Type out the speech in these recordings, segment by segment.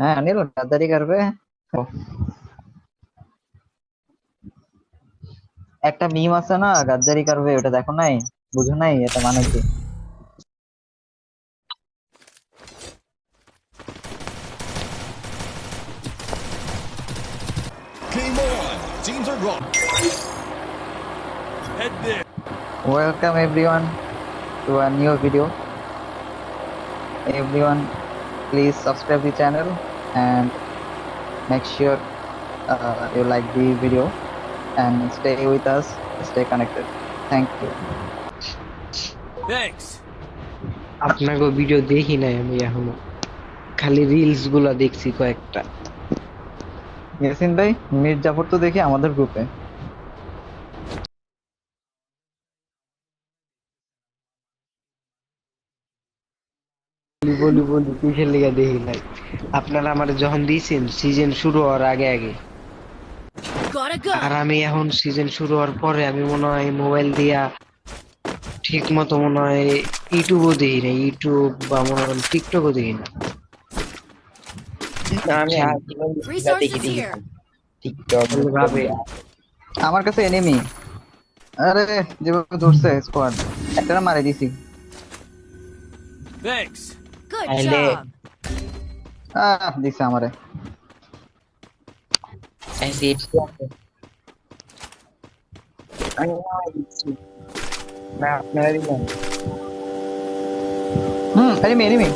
হ্যাঁ অনিল দাদারি করবে একটা মিম আছে না গাদ্দারি করবে ওটা দেখো নাই? বুঝো নাই? এটা মানে কি? Welcome everyone to a new video everyone please subscribe the channel and make sure uh, you like the video and stay with us, stay connected. Thank you. Thanks. আপনাকে ভিডিও দেখি নাই আমি এখনও খালি রিলসগুলা দেখছি কয়েকটা ইয়াসিন ভাই মির্জাফর তো দেখি আমাদের গ্রুপে বলি বলি বলি কিসের লিগা দেখি নাই? আপনারা আমার যখন দিয়েছেন সিজন শুরু হওয়ার আগে আগে। আর আমি এখন সিজন শুরু হওয়ার পরে আমি মনে হয় মোবাইল দিয়া ঠিক মতো মনে হয় ইউটিউবও দেখি না ইউটিউব বা মনে করেন টিকটকও দেখি না আমি টিকটক ভাবে। আমার কাছে এনিমি আরে যেভাবে ধরছে স্কোয়াড একটা মারে দিছি। Thanks. Good job. Ah, this samurai. I see it. I know it's map marina. Hmm, enemy, enemy.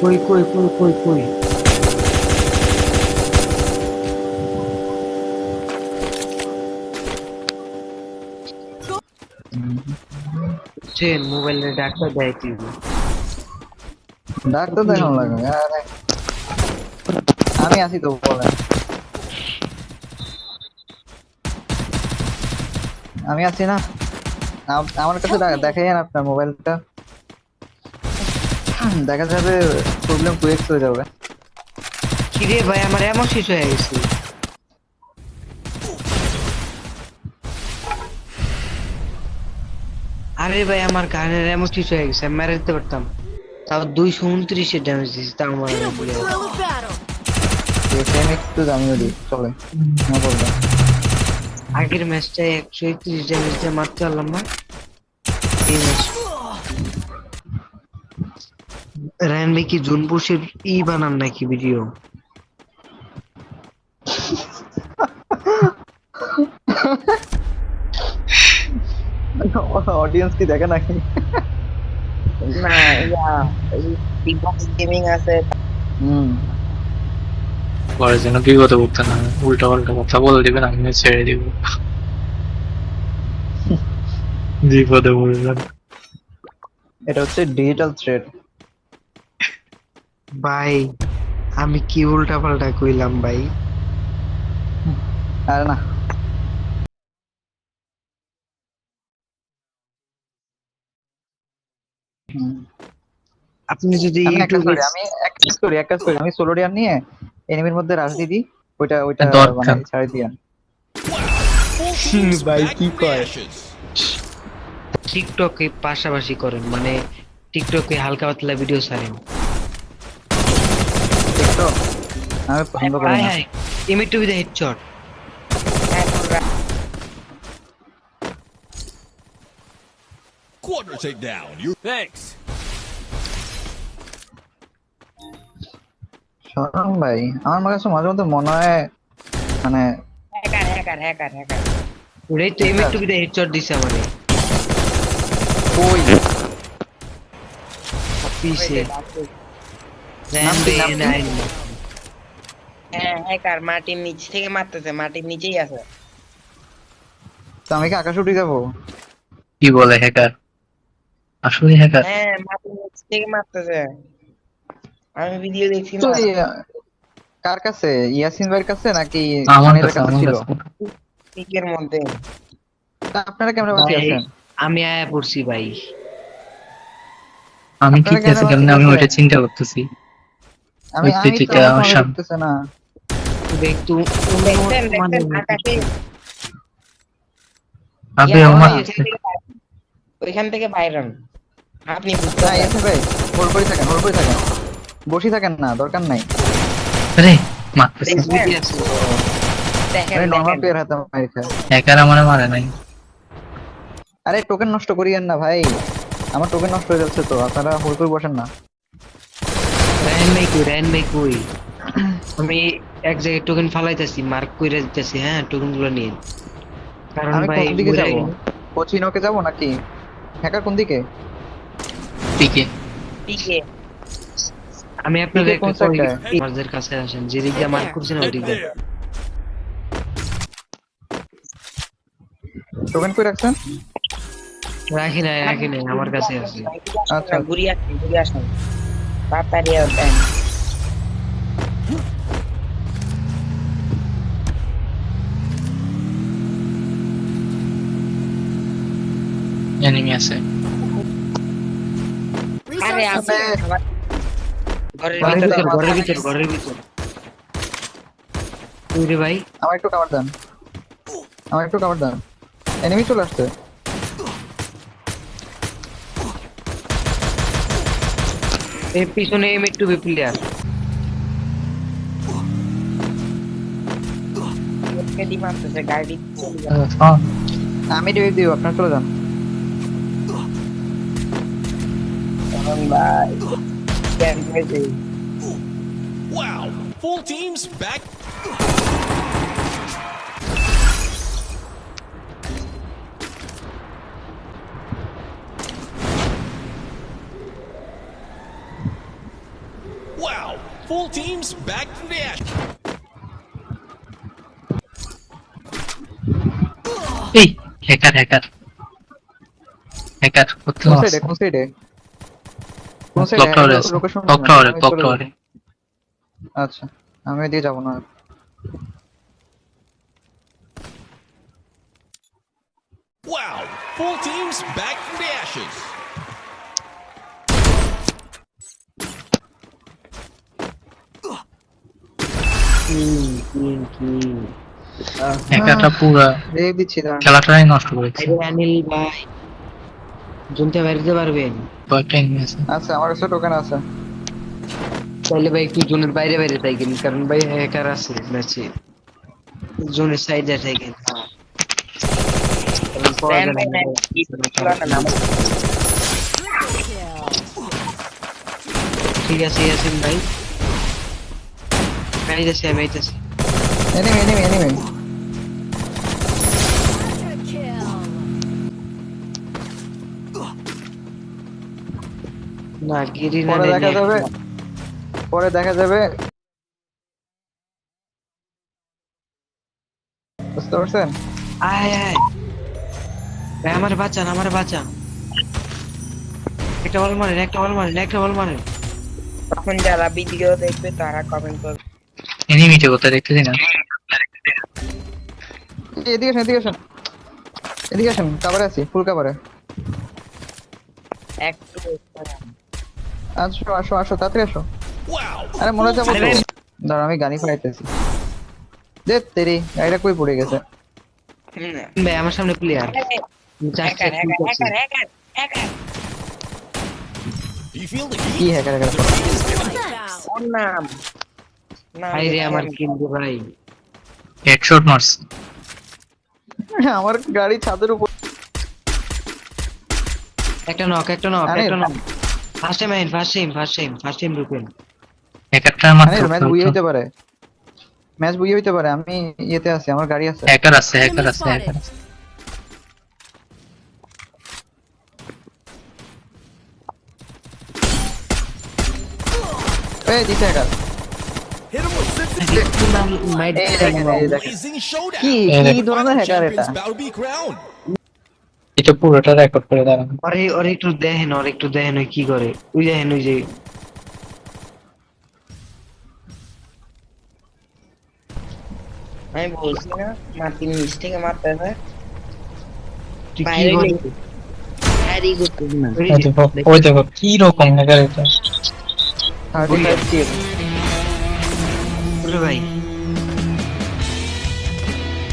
Koi, koi, koi, koi, koi. Mm-hmm. মোবাইলে ডাক্তার দেয় টিভি ডাক্তার দেখানো লাগে আরে আমি আছি তো আমি আছি না? আমার কাছে দে- দেখাই না আপনার মোবাইলটা। দেখা যাবে প্রবলেম টু এক্স হয়ে যাবে। কিরে ভাই আমার এমন শেষ হয়ে গেছে। আরে ভাই আমার গানের এমন শেষ হয়ে গেছে মেরে দিতে পারতাম। তাও দুইশো উনত্রিশের ড্যামেজ দিয়েছে তাও আমার Hit him with thrill of battle. Same x two আমিও দিই চলে। না বলবে। আগের ম্যাচটায় একশো একত্রিশ ড্যামেজ দিয়ে মারতে পারলাম না। এই ম্যাচ রায়ন ভাই কি জুনপুষের ই বানান নাকি ভিডিও অডিয়েন্স কি দেখে নাকি? না ইয়া গেমিং আছে। হুম। পরে যেন বিগত করতে না? উল্টা পাল্টা কথা বলে দিবেন আমি ছেড়ে দিব। বিপদে এটা হচ্ছে ডিজিটাল থ্রেড ভাই আমি কি উল্টা পাল্টা কইলাম ভাই? আরে না। আপনি যদি আমি এক কাজ ইউটিউবে করি আমি এক কাজ করি এক কাজ করি আমি সোলোডিয়ান নিয়ে এনিমির মধ্যে রাশ দিই ওইটা ওইটা মানে ছাড়ি দিয়ে Full teams Bhai, back কি কয়? টিকটকে পাশাপাশি করেন মানে টিকটকে হালকা পাতলা ভিডিও ছাড়েন। তো আমি পছন্দ করি না। MA two with headshot takedown. You. Thanks. শরম ভাই আমার কাছে মাঝে মধ্যে মনে হয় মানে হ্যাকার হ্যাকার হ্যাকার হ্যাকার ওটাই তো এমএ টু উইথ হেডশট দিছে আমারে ওই পিছে? হ্যাঁ হ্যাকার মাটির নিচ থেকে মারতেছে মাটির নিচেই আছে তো আমি কি আকাশে উঠে যাব কি বলে হ্যাকার আসলে হ্যাকার হ্যাঁ মারতেছে? আমি ভিডিও দেখছি কার কাছে? ইয়াসিন ভাইয়ের কাছে নাকি আমার কাছে ছিল? মধ্যে। আপনারা কেমন আছেন? আমি আয়া পড়ছি ভাই। আমি ঠিক আছে কেন কেমনে আমি ওইটা চিন্তা করতেছি। আমি আমি তো আমার সামনে। না। একটু আবে আমার ওইখান। থেকে বাইর- ওইখান থেকে বাইরন আপনি বুঝতে না ভাই হোল্ড করে থাকেন হোল্ড করে থাকেন। বসে থাকেন না দরকার নাই। আরে মারতেছে দেখেন আরে প্লেয়ার হাতে মাইর খায় হ্যাকার আমারে মারে নাই। আরে টোকেন নষ্ট করিয়েন না ভাই। আমার টোকেন নষ্ট হয়ে যাচ্ছে তো আপনারা হোল করে বসেন না। রায়ন ভাই কই রায়ন ভাই কই আমি এক জায়গায় টোকেন ফালাইতেছি মার্ক কইরা দিতেছি হ্যাঁ টোকেনগুলো নিয়ে। কারণ ভাই কোন দিকে যাব? কোচিনোকে যাব নাকি? হ্যাকার কোন দিকে? পিকে পিকে আমি আপনাদের দিকে একটা side-টায়? কাছে আসেন। যেদিক দিয়ে মার্ক করছেন ওই দিক দিয়ে। টোকেন কই রাখছেন? রাখি নাই রাখি নাই আমার কাছে আছে। আচ্ছা। ঘুরি আসেন ঘুরি আসেন। তাড়াতাড়ি দেন। এনিমি আছে। আরে. আমার ঘরের ঘরের ভিতরে ভিতর ঘরের ভিতর ঘরের ভিতর। তুই ভাই। আমার একটু কভার দেন। আমার একটু কভার দেন। এনিমি চলে আসছে। এই পিছনে এম একটু প্লেয়ার কেডি মারতেছে গাড়ি চলে যাবে হ্যাঁ আমি রিভিউ দিব আপনারা চলে যান। Wow, full teams back. Wow, full teams back to the ash. Hey, hacker, hacker. Hacker, what's the clock টাওয়ারে আছে ক্লক টাওয়ারে ক্লক টাওয়ারে আচ্ছা আমি দিয়ে যাব না Wow. Full teams back from the ashes. পুরো খেলাটাই নষ্ট করেছে অনিল ভাই জুনতে বেরোতে পারবেন কয়েকটা এনিমি আছে আচ্ছা আমার কাছে টোকেন আছে তাহলে ভাই একটু জোনের বাইরে বাইরে থাকেন কারণ ভাই হ্যাকার আছে ম্যাচে জোনের সাইডে থাকেন কারণ পাওয়া দেন যায় ভাই না। দেন ই ছিল না নাম ঠিক আছে ইয়াসিন ভাই আইতেছি আমি আইতেছি এনিমি এনিমি এনিমি না গিরি না পরে দেখা যাবে। পরে দেখা যাবে। বুঝতে পারছেন? আয় আয়। ভাই আমার বাঁচান আমার বাঁচান। একটা বল মারেন একটা বল মারেন একটা বল মারেন। তখন যারা ভিডিও দেখবে তারা কমেন্ট করবে। এনিমিটা কোথায় দেখতেছি না? এদিকে আসেন এদিকে আসেন। এদিকে আসেন কাভারে আছি ফুল কাভারে একটু আসো আসো আসো তাড়াতাড়ি আসো। আরে মনে যাব আরে দাঁড়া আমি গাড়ি ফাইতেছি দে তেরি গাড়িটা কই পড়ে গেছে? ভাই আমার সামনে player hacker hacker hacker hacker hacker Do you feel the কি হ্যাকার হ্যাকার ওর নাম। ভাই রে আমার কিন্তু ভাই। হেডশট মারছে আমার গাড়ি ছাদের উপর একটা নক একটা নক একটা নক ফার্স্ট টাইম আইন first time first time first time ঢুকেন হ্যাকারটা আরে মারতে ম্যাচ বুইয়ে হইতে পারে ম্যাচ বুইয়ে হইতে পারে আমি ইয়েতে আছি আমার গাড়ি আছে হ্যাকার আছে হ্যাকার Enemy আছে হ্যাকার spotted. আছে এই দিতে hacker Hit him with sensitivity. মাইট এই দেখেন এই দেখেন Blazing showdown. কি এই কি দেখেন। ধরনের হ্যাকার এটা এটা পুরোটা রেকর্ড করে দাঁড়ান ওরে ওরে একটু দেখেন ওরে একটু দেখেন ওই কি করে। ওই দেখেন ওই যে আমি বলছি না মাটির নিচ থেকে মারতেছে তুই কি ওই দেখো রকম হ্যাকার এটা? ভাই।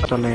কথা নাই